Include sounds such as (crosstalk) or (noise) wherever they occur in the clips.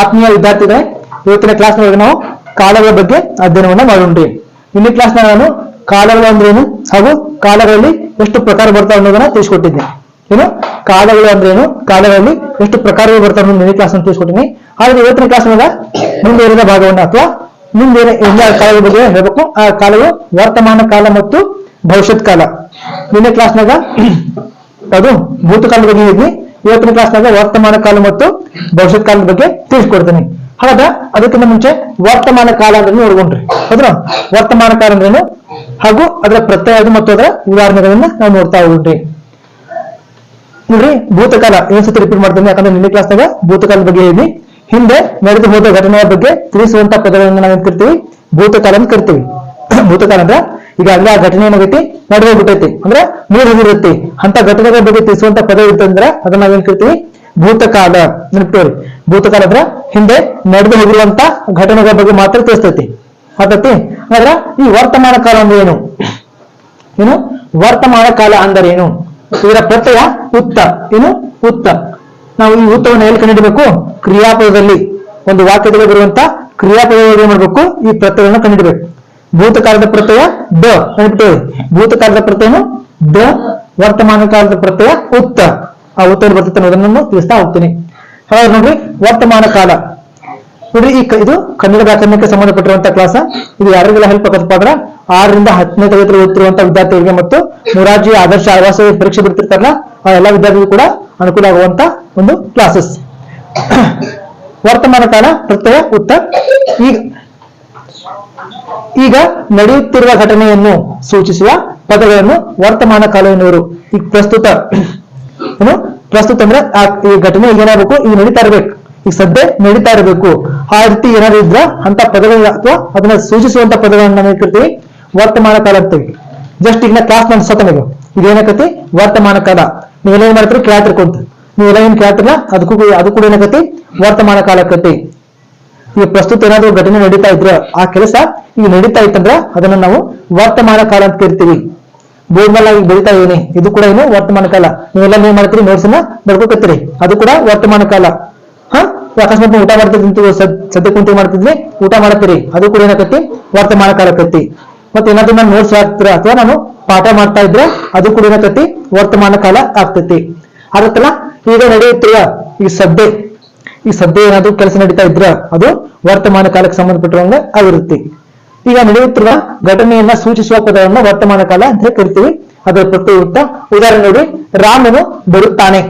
ಆತ್ಮೀಯ ವಿದ್ಯಾರ್ಥಿಗಳೇ, ಇವತ್ತಿನ ಕ್ಲಾಸ್ ನೊಳಗೆ ನಾವು ಕಾಲಗಳ ಬಗ್ಗೆ ಅಧ್ಯಯನವನ್ನ ಮಾಡೋಣ್ರಿ ಇಲ್ಲಿ ಕ್ಲಾಸ್ ನಾನು ಕಾಲಗಳು ಅಂದ್ರೇನು ಹಾಗೂ ಕಾಲಗಳಲ್ಲಿ ಎಷ್ಟು ಪ್ರಕಾರ ಬರ್ತಾವೆ ಅನ್ನೋದನ್ನ ತಿಳಿಸ್ಕೊಟ್ಟಿದ್ದೆ ಏನು? ಕಾಲಗಳು ಅಂದ್ರೇನು ಕಾಲಗಳಲ್ಲಿ ಎಷ್ಟು ಪ್ರಕಾರಗಳು ಬರ್ತಾವೆ ಅನ್ನೋದು ಮಿನಿ ಕ್ಲಾಸ್ ಅನ್ನು ತಿಳಿಸ್ಕೊಟ್ಟಿನಿ ಹಾಗೆ ಇವತ್ತಿನ ಕ್ಲಾಸ್ ನೊಳಗ ಮುಂದುವರಿದ ಭಾಗವನ್ನ ಅಥವಾ ಮುಂದೆ ಎಲ್ಲ ಕಾಲಗಳ ಬಗ್ಗೆ ಹೇಳ್ಬೇಕು. ಆ ಕಾಲವು ವರ್ತಮಾನ ಕಾಲ ಮತ್ತು ಭವಿಷ್ಯತ್ ಕಾಲ. ನಿನ್ನೆ ಕ್ಲಾಸ್ನಾಗ ಅದು ಭೂತಕಾಲದ ಬಗ್ಗೆ ಹೇಳಿದ್ವಿ. ಇವತ್ತಿನ ಕ್ಲಾಸ್ನಾಗ ವರ್ತಮಾನ ಕಾಲ ಮತ್ತು ಭವಿಷ್ಯತ್ ಕಾಲದ ಬಗ್ಗೆ ತಿಳಿಸ್ಕೊಡ್ತೀನಿ. ಹಾಗಾದ್ರೆ ಅದಕ್ಕಿಂತ ಮುಂಚೆ ವರ್ತಮಾನ ಕಾಲ ಅಂದ್ರೆ ನೋಡ್ಕೊಂಡ್ರಿ ಹೌದ್ರ? ವರ್ತಮಾನ ಕಾಲ ಅಂದ್ರೇನು ಹಾಗೂ ಅದರ ಪ್ರತ್ಯಯ ಮತ್ತು ಅದರ ಉದಾಹರಣೆಗಳನ್ನ ನಾವು ನೋಡ್ತಾ ಹೋಗ್ರಿ. ನೋಡ್ರಿ, ಭೂತಕಾಲ. ಇನ್ನೊಂದ್ಸತಿ ರಿಪೀಟ್ ಮಾಡ್ತೀನಿ? ಯಾಕಂದ್ರೆ ನಿನ್ನೆ ಕ್ಲಾಸ್ನಾಗ ಭೂತಕಾಲದ ಬಗ್ಗೆ ಹೇಳಿ ಹಿಂದೆ ನಡೆದು ಹೋದ ಘಟನೆಯ ಬಗ್ಗೆ ತಿಳಿಸುವಂತ ಪದಗಳನ್ನ ನಾವು ಕರಿತೀವಿ? (coughs) ಭೂತಕಾಲ ಅಂತ ಕರಿತೀವಿ. ಭೂತಕಾಲ ಅಂದ್ರೆ ಈಗಾಗಲೇ ಆ ಘಟನೆ ಏನಾಗೈತಿ? ನಡೆದೋಗ್ಬಿಟ್ಟೈತಿ. ಅಂದ್ರೆ ಹೋಗಿರುತ್ತೆ ಅಂತ ಘಟನೆಗಳ ಬಗ್ಗೆ ತಿಳಿಸುವಂತ ಪದ ಇತ್ತಂದ್ರ ಅದನ್ನ ನಾವೇನ್ ಕರಿತೀವಿ? ಭೂತಕಾಲ ನೆನಪಿಟ್ಟವ್ರಿ ಭೂತಕಾಲ ಅಂದ್ರೆ ಹಿಂದೆ ನಡೆದು ಹೋಗಿರುವಂತ ಘಟನೆಗಳ ಬಗ್ಗೆ ಮಾತ್ರ ತಿಳಿಸ್ತೈತಿ. ಆತತಿ? ಅಂದ್ರ ಈ ವರ್ತಮಾನ ಕಾಲ ಅಂದ್ರೆ ಏನು? ಏನು? ವರ್ತಮಾನ ಕಾಲ ಅಂದ್ರೆ ಏನು? ಇದರ ಪ್ರತ್ಯಯ ಉತ್ತ. ಏನು? ಉತ್ತ. ನಾವು ಈ ಉತ್ತವನ್ನು ಎಲ್ಲಿ ಕಂಡಿಡಬೇಕು? ಕ್ರಿಯಾಪದದಲ್ಲಿ. ಒಂದು ವಾಕ್ಯದಲ್ಲಿ ಬರುವಂತ ಕ್ರಿಯಾಪದ ಏನ್ ಮಾಡ್ಬೇಕು? ಈ ಪ್ರತ್ಯಯವನ್ನು ಕಂಡುಹಿಡಬೇಕು ಭೂತಕಾಲದ ಪ್ರತ್ಯಯ ದ. ನೆನಪಿಟ್ಟೇವೆ ಭೂತಕಾಲದ ಪ್ರತ್ಯಯನು ದ, ವರ್ತಮಾನ ಕಾಲದ ಪ್ರತ್ಯಯ ಉತ್ತ. ಆ ಉತ್ತರ ಬರ್ತದೆ ಅನ್ನೋದನ್ನ ನಾನು ತಿಳಿಸ್ತಾ ಹೋಗ್ತೀನಿ. ಹಾಗಾದ್ರೆ ನೋಡ್ರಿ, ವರ್ತಮಾನ ಕಾಲ. ನೋಡ್ರಿ ಈ ಇದು ಕನ್ನಡ ವ್ಯಾಕರಣಕ್ಕೆ ಸಂಬಂಧಪಟ್ಟಿರುವಂತ ಕ್ಲಾಸ್ ಇದು ಯಾರಿಗೆಲ್ಲ ಹೆಲ್ಪ್ ಆಗತ್ತಪ್ಪ ಅಂದ್ರೆ ಆರರಿಂದ ಹತ್ತನೇ ತರಗತಿ ಓದ್ತಿರುವಂತ ವಿದ್ಯಾರ್ಥಿಗಳಿಗೆ ಮತ್ತು ಮೊರಾರ್ಜಿ ಆದರ್ಶ ಆವಾಸ ಪರೀಕ್ಷೆ ಬಿಡ್ತಿರ್ತಾರಲ್ಲ, ಆ ಎಲ್ಲ ವಿದ್ಯಾರ್ಥಿಗಳು ಕೂಡ ಅನುಕೂಲ ಆಗುವಂತ ಒಂದು ಕ್ಲಾಸಸ್ (coughs) ವರ್ತಮಾನ ಕಾಲ, ಪ್ರತ್ಯಯ, ಉತ್ತ. ಈಗ ಈಗ ನಡೆಯುತ್ತಿರುವ ಘಟನೆಯನ್ನು ಸೂಚಿಸುವ ಪದಗಳನ್ನು ವರ್ತಮಾನ ಕಾಲ ಎನ್ನುವರು ಈಗ ಪ್ರಸ್ತುತ, ಏನು? ಪ್ರಸ್ತುತ ಅಂದ್ರೆ ಆ ಈ ಘಟನೆ ಏನಾಗಬೇಕು? ಈಗ ನಡೀತಾ ಇರ್ಬೇಕು. ಈಗ ಸದ್ಯ ನಡೀತಾ ಇರಬೇಕು. ಆ ರೀತಿ ಏನಾದ್ರು ಇದ್ರ ಅಂತ ಪದಗಳು ಅಥವಾ ಅದನ್ನ ಸೂಚಿಸುವಂತ ಪದಗಳನ್ನ ನಾವು ವರ್ತಮಾನ ಕಾಲ ಅಂತೀವಿ ಜಸ್ಟ್ ಈಗ ಕ್ಲಾಸ್ ನಾನು ಈಗ ಏನಾಕತಿ? ವರ್ತಮಾನ ಕಾಲ. ನೀವೆಲ್ಲ ಏನ್ ಮಾಡ್ತೀರಿ? ಕೇಳ್ತಿರ್ಕೊಂತ. ನೀವೆಲ್ಲ ಏನ್ ಕೇಳ್ತಿರಲ್ಲ ಅದಕ್ಕೂ ಅದು ಕೂಡ ಏನಕತಿ? ವರ್ತಮಾನ ಕಾಲ ಆಕತಿ ಈಗ ಪ್ರಸ್ತುತ ಏನಾದ್ರು ಘಟನೆ ನಡೀತಾ ಇದ್ರೆ ಆ ಕೆಲಸ ಈಗ ನಡೀತಾ ಇತ್ತಂದ್ರ ಅದನ್ನ ನಾವು ವರ್ತಮಾನ ಕಾಲ ಅಂತ ಕರಿತೀವಿ. ಬೋರ್ಡ್ ಮೇಲೆ ಈಗ ಬೆಳಿತಾ ಇದೀನಿ ಇದು ಕೂಡ ಏನು ವರ್ತಮಾನ ಕಾಲ. ನೀವೆಲ್ಲ ನೀವು ಮಾಡ್ತೀರಿ ನೋಟ್ಸ್ ಅನ್ನ ಬರ್ಕೋಕತ್ತೀರಿ. ಅದು ಕೂಡ ವರ್ತಮಾನ ಕಾಲ. ಹ? ಅಕಸ್ಮಾತ್ ಊಟ ಮಾಡ್ತಿದ್ದಂತ ಸದ್ಯ ಕುಂತಿ ಮಾಡ್ತಿದ್ವಿ ಊಟ ಮಾಡ್ತೀರಿ. ಅದು ಕೂಡ ಏನಾಕತಿ ವರ್ತಮಾನ ಕಾಲ ಕತ್ತಿ. ಮತ್ತೆ ಏನಾದ್ರೂ ನಾನು ನೋಟ್ಸ್ ಆಗ್ತೀರ ಅಥವಾ ನಾನು ಪಾಠ ಮಾಡ್ತಾ ಇದ್ರೆ ಅದು ಕೂಡ ಏನಾಕತಿ ವರ್ತಮಾನ ಕಾಲ ಆಗ್ತೈತಿ. ಆಗತ್ತಲ್ಲ ಈಗ ನಡೆಯುತ್ತಿರುವ ಈ ಸದ್ಯ ಈ ಸದ್ಯ ಏನಾದ್ರೂ ಕೆಲಸ ನಡೀತಾ ಇದ್ರ? ಅದು ವರ್ತಮಾನ ಕಾಲಕ್ಕೆ ಸಂಬಂಧಪಟ್ಟಿರುವಂಗ ಆಗಿರುತ್ತೆ. ಈಗ ನಡೆಯುತ್ತಿರುವ ಘಟನೆಯನ್ನ ಸೂಚಿಸುವ ಪದವನ್ನ ವರ್ತಮಾನ ಕಾಲ ಅಂತ ಕರಿತೀವಿ. ಅದರ ಉತ್ತ ಉದಾಹರಣೆ ನೋಡಿ, ರಾಮನು ಬರುತ್ತಾನೆ.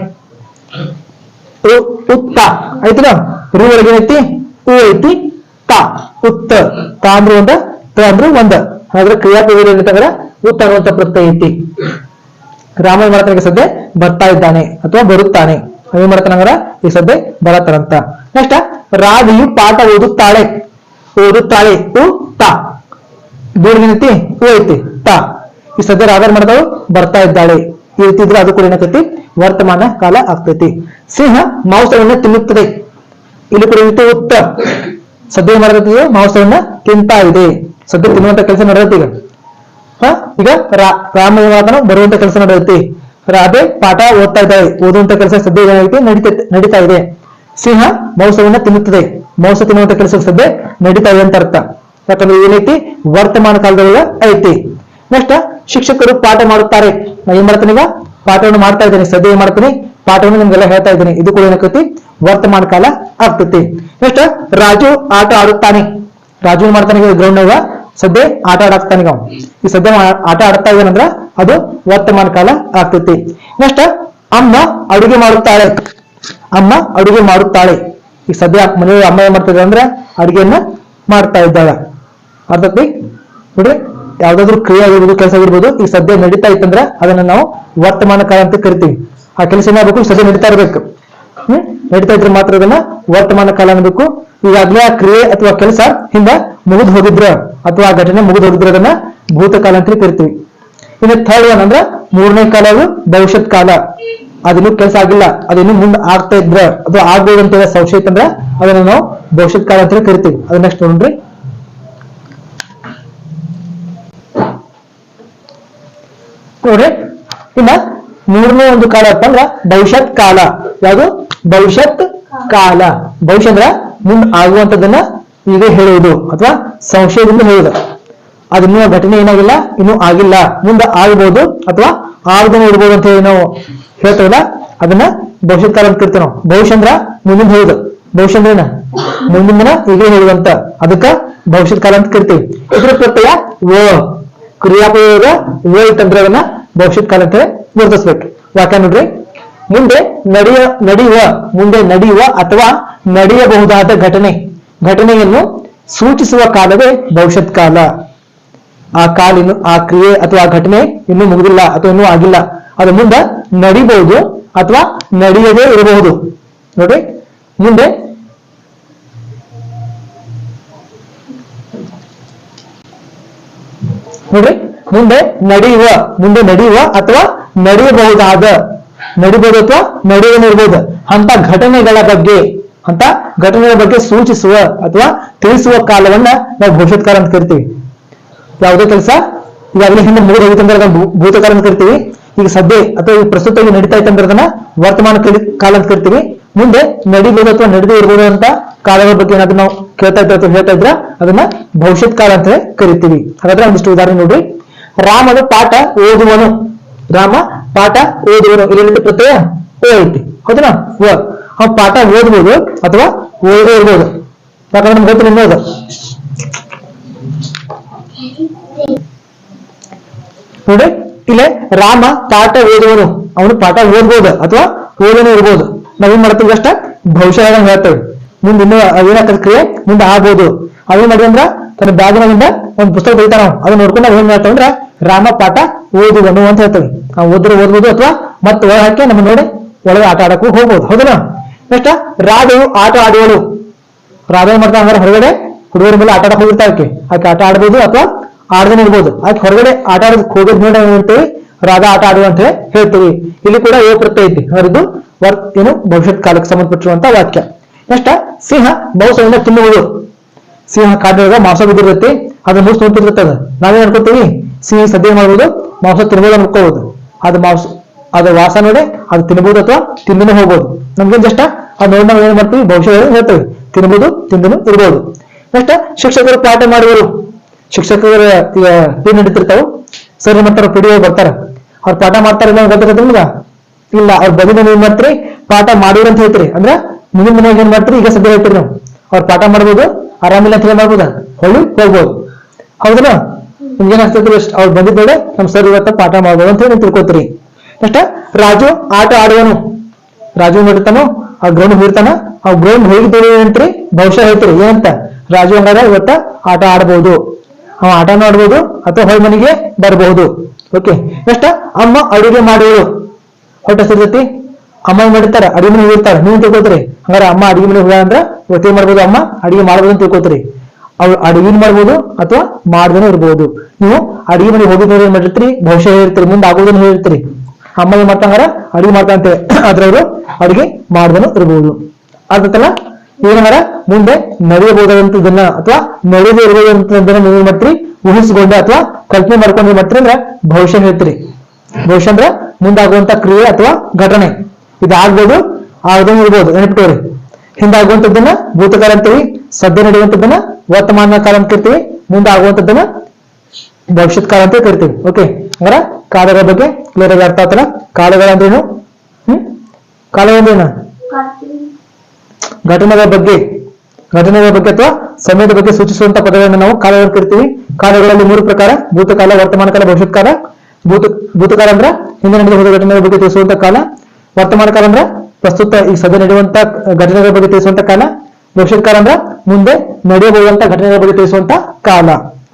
ಉತ್ತ. ಆಯ್ತಲ್ಲ ರೂವರೆಗೆ ಐತಿ ಉ ಐತಿ ತ. ಉತ್ತ. ತ ಅಂದ್ರೆ ಒಂದ, ತ ಅಂದ್ರೆ ಒಂದ. ಆದ್ರೆ ಕ್ರಿಯಾಪದ ಏನಂತಂದ್ರೆ ಉತ್ತ ಅನ್ನುವಂತ ಪ್ರತ್ಯಯ ಐತಿ. ರಾಮನ ಮಾಡ್ತಾನೆ ಸದ್ಯ ಬರ್ತಾ ಇದ್ದಾನೆ ಅಥವಾ ಬರುತ್ತಾನೆ. ಏನ್ ಮಾಡ್ತಾನಂದ್ರ ಈ ಸದ್ಯ ಬರತ್ತಾರಂತ ನೆಕ್ಸ್ಟ್ ರಾಧಿಯು ಪಾಠ ಓದುತ್ತಾಳೆ. ಓದುತ್ತಾಳೆ. ಉ, ತ. ಬೋರ್ಡ್ ಏನೈತಿ? ಉ ಐತಿ. ತ. ಈ ಸದ್ಯ ರಾಧಾರ್ ಮಾಡ್ತಾಳು? ಬರ್ತಾ ಇದ್ದಾಳೆ. ಈ ರೀತಿ ಇದ್ರೆ ಅದು ಕೂಡ ಏನಾಗ್ತೈತಿ? ವರ್ತಮಾನ ಕಾಲ ಆಗ್ತೈತಿ. ಸಿಂಹ ಮಾಂಸವನ್ನ ತಿನ್ನುತ್ತದೆ. ಇಲ್ಲಿ ಕೂಡ ಇತ್ತು ಉತ್ತ. ಸದ್ಯ ಮಾಡ್ತೈತಿ ಮಾಂಸವನ್ನ ತಿಂತಾ ಇದೆ. ಸದ್ಯ ತಿನ್ನುವಂತ ಕೆಲಸ ನಡೆದೈತಿ ಈಗ? ಈಗ ರಾಮ ಬರುವಂತ ಕೆಲಸ ನಡೆಯುತ್ತೆ ರಾಧೆ ಪಾಠ ಓದ್ತಾ ಇದ್ದಾಳೆ ಓದುವಂತ ಕೆಲಸ ಸದ್ಯ ಏನಾಗಿದೆ ನಡೀತಾ ಇದೆ. ಸಿಂಹ ಮೌಸವನ್ನ ತಿನ್ನುತ್ತದೆ. ಮೌಸ ತಿನ್ನುವಂತ ಕೆಲಸ ಸದ್ಯ ನಡೀತಾ ಇದೆ ಅಂತ ಅರ್ಥ. ಯಾಕಂದ್ರೆ ಏನೈತಿ? ವರ್ತಮಾನ ಕಾಲದೊಳಗ ಐತಿ. ನೆಕ್ಸ್ಟ್, ಶಿಕ್ಷಕರು ಪಾಠ ಮಾಡುತ್ತಾರೆ. ನಾ ಏನ್ ಮಾಡ್ತೀನಿ ಈಗ? ಪಾಠವನ್ನು ಮಾಡ್ತಾ ಇದ್ದೇನೆ. ಸದ್ಯ ಏನ್ ಮಾಡ್ತೀನಿ? ಪಾಠವನ್ನು ನಿಮ್ಗೆಲ್ಲ ಹೇಳ್ತಾ ಇದ್ದೀನಿ. ಇದು ಕೂಡ ಏನಾಗ್ತೈತಿ? ವರ್ತಮಾನ ಕಾಲ ಆಗ್ತೈತಿ. ನೆಕ್ಸ್ಟ್, ರಾಜು ಆಟ ಆಡುತ್ತಾನೆ. ರಾಜು ಮಾಡ್ತಾನೆ ಗ್ರೌಂಡ್ ಸದ್ಯ ಆಟ ಆಡಾಕ್ತಾನೆ ಈ ಸದ್ಯ ಆಟ ಆಡ್ತಾ ಇದ್ದಾನಂದ್ರ ಅದು ವರ್ತಮಾನ ಕಾಲ ಆಗ್ತೈತಿ. ನೆಕ್ಸ್ಟ್, ಅಮ್ಮ ಅಡುಗೆ ಮಾಡುತ್ತಾಳೆ. ಅಮ್ಮ ಅಡುಗೆ ಮಾಡುತ್ತಾಳೆ. ಈಗ ಸದ್ಯ ಮನೆಯಲ್ಲಿ ಅಮ್ಮ ಏನ್ ಮಾಡ್ತಾರೆ ಅಂದ್ರೆ ಅಡುಗೆಯನ್ನ ಮಾಡ್ತಾ ಇದ್ದಾಳೆ. ಅರ್ಥತಿ ನೋಡ್ರಿ ಯಾವ್ದಾದ್ರು ಕ್ರಿಯೆ ಆಗಿರ್ಬೋದು, ಕೆಲಸ ಆಗಿರ್ಬೋದು, ಈಗ ಸದ್ಯ ನಡೀತಾ ಇತ್ತಂದ್ರೆ ಅದನ್ನ ನಾವು ವರ್ತಮಾನ ಕಾಲ ಅಂತ ಕರಿತೀವಿ. ಆ ಕೆಲಸ ಏನಾಗಬೇಕು ಸದ್ಯ ನಡೀತಾ ಇರ್ಬೇಕು. ಹ್ಮ್? ನಡೀತಾ ಇದ್ರೆ ಮಾತ್ರ ಅದನ್ನ ವರ್ತಮಾನ ಕಾಲ ಅನ್ಬೇಕು. ಈಗಾಗ್ಲೇ ಆ ಕ್ರಿಯೆ ಅಥವಾ ಕೆಲಸ ಹಿಂದ ಮುಗಿದು ಹೋಗಿದ್ರ ಅಥವಾ ಆ ಘಟನೆ ಮುಗಿದು ಹೋಗಿದ್ರೆ ಅದನ್ನ ಭೂತಕಾಲ ಅಂತ ಕರಿತೀವಿ. ಇನ್ನು ಥರ್ಡ್ ಒನ್ ಅಂದ್ರೆ ಮೂರನೇ ಕಾಲವು ಭವಿಷ್ಯತ್ ಕಾಲ. ಅದಿನ್ನೂ ಕೆಲಸ ಆಗಿಲ್ಲ. ಅದಿನ್ನೂ ಮುಂದೆ ಆಗ್ತಾ ಇದ್ರ ಅದು ಆಗ್ಬೋದು ಅಂತ ಸಂಶಯ ಇತ್ತಂದ್ರೆ ಅದನ್ನ ನಾವು ಭವಿಷ್ಯತ್ ಕಾಲ ಅಂತ ಕರಿತೀವಿ. ಅದನ್ನ ನೆಕ್ಸ್ಟ್ ನೋಡ್ರಿ ನೋಡ್ರಿ. ಇನ್ನ ಮೂರನೇ ಒಂದು ಕಾಲ ಅಂತಂದ್ರ ಭವಿಷ್ಯತ್ ಕಾಲ. ಯಾವುದು? ಭವಿಷ್ಯತ್ ಕಾಲ. ಭವಿಷ್ಯ ಅಂದ್ರ ಮುಂದೆ ಆಗುವಂತದನ್ನ ಈಗ ಹೇಳುವುದು ಅಥವಾ ಸಂಶಯದಿಂದ ಹೇಳುವುದು. ಅದಿನ್ನೂ ಘಟನೆ ಏನಾಗಿಲ್ಲ, ಇನ್ನೂ ಆಗಿಲ್ಲ. ಮುಂದೆ ಆಗಬಹುದು ಅಥವಾ ಆಗದೇ ಇರ್ಬೋದು ಅಂತ ಹೇಳಿ ನಾವು ಹೇಳ್ತೇವಲ್ಲ ಅದನ್ನ ಭವಿಷ್ಯತ್ ಕಾಲ ಅಂತ ಇರ್ತೇವೆ ನಾವು. ಭವಿಷ್ಯ ಅಂದ್ರ ಮುಂದಿನ ಹೇಳುದು. ಭವಿಷ್ಯ ಏನ? ಮುಂದಿನ ಈಗ ಹೇಳುದಂತ ಅದಕ್ಕ ಭವಿಷ್ಯತ್ ಕಾಲ ಅಂತ ಕರಿತೀವಿ. ಇದ್ರ ಪ್ರತ್ಯಯ ವ. ಕ್ರಿಯಾಪಯೋಗ ಓ ಇತ್ತಂದ್ರೆ ಅದನ್ನ ಭವಿಷ್ಯತ್ ಕಾಲ ಅಂತ ಗುರುತಿಸ್ಬೇಕು. ಯಾಕೆ ನೋಡ್ರಿ. ಮುಂದೆ ನಡೆಯ, ನಡೆಯುವ, ಮುಂದೆ ನಡೆಯುವ ಅಥವಾ ನಡೆಯಬಹುದಾದ ಘಟನೆ. ಘಟನೆಯನ್ನು ಸೂಚಿಸುವ ಕಾಲವೇ ಭವಿಷ್ಯತ್ ಕಾಲ. ಆ ಕಾಲ್ ಇನ್ನು ಆ ಕ್ರಿಯೆ ಅಥವಾ ಆ ಘಟನೆ ಇನ್ನೂ ಮುಗಿದಿಲ್ಲ ಅಥವಾ ಇನ್ನೂ ಆಗಿಲ್ಲ. ಅದು ಮುಂದೆ ನಡಿಬಹುದು ಅಥವಾ ನಡೆಯದೇ ಇರಬಹುದು. ನೋಡಿ, ಮುಂದೆ. ನೋಡ್ರಿ ಮುಂದೆ ನಡೆಯುವ ಮುಂದೆ ನಡೆಯುವ ಅಥವಾ ನಡೆಯಬಹುದಾದ. ನಡಿಬಹುದು ಅಥವಾ ನಡೆಯದೇ ಇರಬಹುದು. ಅಂತ ಘಟನೆಗಳ ಬಗ್ಗೆ, ಅಂತ ಘಟನೆಗಳ ಬಗ್ಗೆ ಸೂಚಿಸುವ ಅಥವಾ ತಿಳಿಸುವ ಕಾಲವನ್ನ ನಾವು ಭವಿಷ್ಯತ್ ಕಾಲ ಅಂತ ಕರಿತೀವಿ. ಯಾವುದೇ ಕೆಲಸ ಈಗಾಗಲೇ ಹಿಂದೆ ಮುಗಿದೋಗಿತ್ತು ಅಂದ್ರೆ ಭೂತಕಾಲ ಅಂತ ಕರಿತೀವಿ. ಈಗ ಸದ್ಯ ಅಥವಾ ಈಗ ಪ್ರಸ್ತುತವಾಗಿ ನಡೀತಾ ಇತ್ತು ಅಂದ್ರೆ ಅದನ್ನ ವರ್ತಮಾನ ಕಲಿ- ಅಂತ ಕರಿತೀವಿ. ಮುಂದೆ ನಡೀಬಹುದು ಅಥವಾ ನಡೆದೇ ಇರಬಹುದು ಅಂತ ಕಾಲಗಳ ಬಗ್ಗೆ ಏನಾದ್ರು ನಾವು ಕೇಳ್ತಾ ಇದ್ರೆ ಅಥವಾ ಹೇಳ್ತಾ ಇದ್ರ ಅದನ್ನ ಭವಿಷ್ಯತ್ ಕಾಲ ಅಂತ ಕರಿತೀವಿ. ಹಾಗಾದ್ರೆ ಒಂದಿಷ್ಟು ಉದಾಹರಣೆ ನೋಡ್ರಿ. ರಾಮನು ಪಾಠ ಓದುವನು. ರಾಮ ಪಾಠ ಓದುವನು. ಇಲ್ಲಿ ಪ್ರತ್ಯಯ ಓ ಐತಿ. ಹೌದಾ ಅವ್ ಪಾಠ ಓದ್ಬೋದು ಅಥವಾ ಓದೇ ಇರ್ಬೋದು. ಯಾಕಂದ್ರೆ ನಮ್ಗೆ ಗೊತ್ತಿಲ್ಲ ಇನ್ನೂ ಅದು ನೋಡಿ ಇಲ್ಲೇ ರಾಮ ಪಾಠ ಓದುವನು. ಅವನು ಪಾಠ ಓದ್ಬೋದು ಅಥವಾ ಓದನೇ ಇರ್ಬೋದು. ನಾವೇನ್ ಮಾಡ್ತೀವಿ ಅಷ್ಟ? ಭವಿಷ್ಯ ಹೇಳ್ತೇವೆ. ಮುಂದೆ ಇನ್ನೂ ಏನಾಗ್ತದೆ ಕ್ರಿಯೆ? ಮುಂದೆ ಆಗ್ಬೋದು. ಅವೇನ್ ಮಾಡಿ ಅಂದ್ರ ತನ್ನ ಬ್ಯಾಗಿನಿಂದ ಒಂದು ಪುಸ್ತಕ ತೆಗಿತಾನ ಅದನ್ನ ನೋಡ್ಕೊಂಡು ನಾವ್ ಏನ್ ಮಾಡ್ತೇವೆ ಅಂದ್ರ ರಾಮ ಪಾಠ ಓದುವನು ಅಂತ ಹೇಳ್ತೇವೆ. ನಾವು ಓದಿದ್ರೆ ಓದ್ಬೋದು ಅಥವಾ ಮತ್ತೆ ಒಳ ಹಾಕಿ ನಮ್ಮ ನೋಡಿ ಒಳಗೆ ಆಟ ಆಡಕ್ಕೂ ಹೋಗ್ಬೋದು. ಹೌದಾ ನೆಕ್ಸ್ಟ್ ರಾಧೆಯು ಆಟ ಆಡುವಳು. ರಾಧೆ ಮಾಡ್ತಾ ಅಂದ್ರೆ ಹೊರಗಡೆ ಹುಡುಗರ ಮೇಲೆ ಆಟ ಆಡಕ್ ಹೋಗಿರ್ತಾ ಆಕೆ. ಆಕೆ ಆಟ ಆಡ್ಬೋದು ಅಥವಾ ಆಡದೇನೆ ಇರ್ಬೋದು. ಆಕೆ ಹೊರಗಡೆ ಆಟ ಆಡೋದಕ್ಕೆ ಹೋಗೋದ್ ನೋಡಿ ನಾವ್ ರಾಗ ಆಟ ಆಡುವ ಅಂತ ಹೇಳಿ ಹೇಳ್ತೀವಿ ಇಲ್ಲಿ ಕೂಡ ಏ ಪ್ರತ್ಯಯ ಐತಿ. ಹರಿದು ವರ್ಕ್ ಏನು ಭವಿಷ್ಯತ್ ಕಾಲಕ್ಕೆ ಸಂಬಂಧಪಟ್ಟಿರುವಂತ ವಾಕ್ಯ. ನೆಕ್ಸ್ಟ್, ಸಿಂಹ ಬಹುಸವಿನ ತಿನ್ನುವುದು. ಸಿಂಹ ಕಾಡಿನೊಳಗ ಮಾಂಸ ಬಿದ್ದಿರುತ್ತೆ ಅದನ್ನ ಮುಗಿಸ್ ನೋಡ್ತಿರ್ತದೆ ನಾವೇನ್ ಅನ್ಕೋತೀವಿ? ಸಿಂಹ ಸದ್ಯ ಮಾಡ್ಬೋದು, ಮಾಂಸ ತಿನ್ಬೋದು ಅನ್ಕೋಬಹುದು ಅದು ಮಾಂಸ, ಅದು ವಾಸ ನೋಡಿ ಅದು ತಿನ್ಬೋದು ಅಥವಾ ತಿಂದನೂ ಹೋಗ್ಬೋದು. ನಮ್ಗೆ ಜಸ್ಟ್ ಅದು ನೋಡಿ ನಾವು ಏನ್ ಮಾಡ್ತೀವಿ? ಭವಿಷ್ಯ ಹೇಳ್ತೇವೆ. ತಿನ್ಬೋದು, ತಿಂದನು ಇರ್ಬೋದು. ನೆಕ್ಸ್ಟ್, ಶಿಕ್ಷಕರು ಪಾಠ ಮಾಡುವರು. ಶಿಕ್ಷಕರ ಏನ್ ನಡೀತಿರ್ತಾವ? ಸರ್ ಏನ್ ಮಾಡ್ತಾರ ಪಿ ಬರ್ತಾರ. ಅವ್ರ ಪಾಠ ಮಾಡ್ತಾರ ಇಲ್ಲ ಗೊತ್ತಿರುತ್ತೆ ನಿಮ್ಗ? ಇಲ್ಲ, ಅವ್ರ ಬದಿನ ಏನ್ ಮಾಡ್ತೀರಿ? ಪಾಠ ಮಾಡಿವ್ರ ಅಂತ ಹೇಳ್ತೀರಿ. ಅಂದ್ರ ಮುಂದಿನ ಮನೆಯಾಗ ಏನ್ ಮಾಡ್ತೀರಿ? ಈಗ ಸದ್ಯ ಹೇಳ್ತೀರಿ ನಾವು. ಅವ್ರ ಪಾಠ ಮಾಡ್ಬೋದು, ಆರಾಮಿಲ್ಲ ಅಂತ ಹೇಳಿ ಮಾಡ್ಬೋದ? ಹೊಳ್ಳಿ ಹೋಗ್ಬೋದು. ಹೌದಲ್ಲ? ನಿಮ್ಗೆ ಏನಾಗ್ತದೆ ಅವ್ರು ಬಂದಿದ್ದೇವೆ ನಮ್ ಸರ್ ಇವತ್ತ ಪಾಠ ಮಾಡ್ಬೋದು ಅಂತ ಹೇಳಿ ತಿಳ್ಕೊತೀರಿ. ಅಷ್ಟ ರಾಜು ಆಟ ಆಡುವನು. ರಾಜು ನೋಡಿರ್ತಾನೋ? ಆ ಗ್ರೌಂಡ್ ಹೋಗಿರ್ತಾನ ಆ ಗ್ರೌಂಡ್ ಹೋಗಿದ್ದೇವೆ ಅಂತ್ರಿ? ಬಹುಶಃ ಹೇಳ್ತೀರಿ. ಏನಂತ? ರಾಜು ಹಂಗಾರ ಇವತ್ತ ಆಟ ಆಡಬಹುದು ಅವ ಆಟ ಆಡ್ಬೋದು ಅಥವಾ ಹೊಯ್ ಮನೆಗೆ ಬರಬಹುದು. ಓಕೆ ನೆಕ್ಸ್ಟ್ ಅಮ್ಮ ಅಡುಗೆ ಮಾಡುವುದು. ಹೊಟ್ಟೆ ಸರಿತಿ ಅಮ್ಮ ಮಾಡಿರ್ತಾರೆ? ಅಡಿಗೆ ಮನೆ ಹೋಗಿರ್ತಾರ ನೀವು ತಿಳ್ಕೊತೀರಿ ಹಂಗಾರೆ ಅಮ್ಮ ಅಡುಗೆ ಮನೆ ಹೋಗ ಅಂದ್ರೆ ಇವತ್ತೇನ್ ಮಾಡ್ಬೋದು ಅಮ್ಮ? ಅಡುಗೆ ಮಾಡ್ಬೋದು ಅಂತ ತಿಳ್ಕೊತೀರಿ ಅವ್ರು ಅಡುಗೆ ಮಾಡ್ಬೋದು ಅಥವಾ ಮಾಡ್ದೇನೆ ಇರ್ಬೋದು. ನೀವು ಅಡುಗೆ ಮನೆ ಹೋಗಿದ್ರೆ ಏನ್ ಮಾಡಿರ್ತೀರಿ? ಭವಿಷ್ಯ ಹೇಳಿರ್ತೀರಿ. ಮುಂದೆ ಆಗೋದನ್ನ ಹೇಳಿರ್ತೀರಿ. ಅಮ್ಮ ಏನ್ ಮಾಡ್ತಾಂಗಾರ ಅಡುಗೆ ಮಾಡ್ತಾ ಅಂತೇಳಿ ಆದ್ರೆ ಅವರು ಅಡಿಗೆ ಮಾಡ್ದೇನು ಇರ್ಬೋದು. ಅದಕ್ಕಲ್ಲ ಏನಂಗಾರ ಮುಂದೆ ನಡೆಯಬಹುದಾದಂತದನ್ನ ಅಥವಾ ನಡೆಯದೇ ಇರಬಹುದಂತದನ್ನ ನೀವು ಮಾಡ್ತೀರಿ ಊಹಿಸಿಕೊಂಡೆ ಅಥವಾ ಕಲ್ಪನೆ ಮಾಡ್ಕೊಂಡು ಮಾಡ್ತೀರಿ ಅಂದ್ರೆ ಭವಿಷ್ಯ ಹೇಳ್ತೀರಿ. ಭವಿಷ್ಯ ಅಂದ್ರೆ ಮುಂದಾಗುವಂತ ಕ್ರಿಯೆ ಅಥವಾ ಘಟನೆ. ಇದಾಗ್ಬೋದು, ಆಗದೇ ಇರ್ಬೋದು. ನೆನಪಿಟ್ಟವ್ರಿ ಹಿಂದಾಗುವಂತದ್ದನ್ನ ಭೂತಕಾಲ ಅಂತೀವಿ, ಸದ್ಯ ನಡೆಯುವಂತದ್ದನ್ನ ವರ್ತಮಾನ ಕಾಲ ಅಂತ ಕರಿತೀವಿ ಮುಂದೆ ಆಗುವಂತದ್ದನ್ನ ಭವಿಷ್ಯತ್ ಕಾಲ ಅಂತ ಕರಿತೀವಿ. ಓಕೆ ಅಂದ್ರೆ ಕಾಲಗಳ ಬಗ್ಗೆ ಕ್ಲಿಯರ್ ಆಗಿ ಅರ್ಥ ಆತಲ್ಲ ಕಾಲಗಳಂದ್ರೇನು ಹ್ಮ್? ಕಾಲ ಅಂದ್ರೇನು ಘಟನೆಗಳ ಬಗ್ಗೆ ಘಟನೆಗಳ ಬಗ್ಗೆ ಅಥವಾ ಸಮಯದ ಬಗ್ಗೆ ಸೂಚಿಸುವಂತ ಪದಗಳನ್ನು ನಾವು ಕಾಲಗಳು ಕರಿತೀವಿ ಕಾಲಗಳಲ್ಲಿ ಮೂರು ಪ್ರಕಾರ, ಭೂತಕಾಲ, ವರ್ತಮಾನ ಕಾಲ ಭವಿಷ್ಯತ್ ಕಾಲ. ಭೂತ, ಭೂತಕಾಲ ಅಂದ್ರ ಹಿಂದೆ ನಡೆದ ಹೋದ ಘಟನೆಗಳ ಬಗ್ಗೆ ತಿಳಿಸುವಂತ ಕಾಲ. ವರ್ತಮಾನ ಕಾಲ ಅಂದ್ರ ಪ್ರಸ್ತುತ ಈ ಸದ್ಯ ನಡೆಯುವಂತ ಘಟನೆಗಳ ಬಗ್ಗೆ ತಿಳಿಸುವಂತ ಕಾಲ. ಭವಿಷ್ಯತ್ ಕಾಲ ಅಂದ್ರ ಮುಂದೆ ನಡೆಯಬಹುದಂತ ಘಟನೆಗಳ ಬಗ್ಗೆ ತಿಳಿಸುವಂತ ಕಾಲ.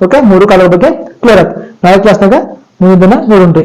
ಓಕೆ ಮೂರು ಕಾಲಗಳ ಬಗ್ಗೆ ಕ್ಲಿಯರ್ ಆಯ್ತು. ನಾಳೆ ಕ್ಲಾಸ್ನಾಗ ಮುಂದಿನ ನೋಡುಂಟ್ರಿ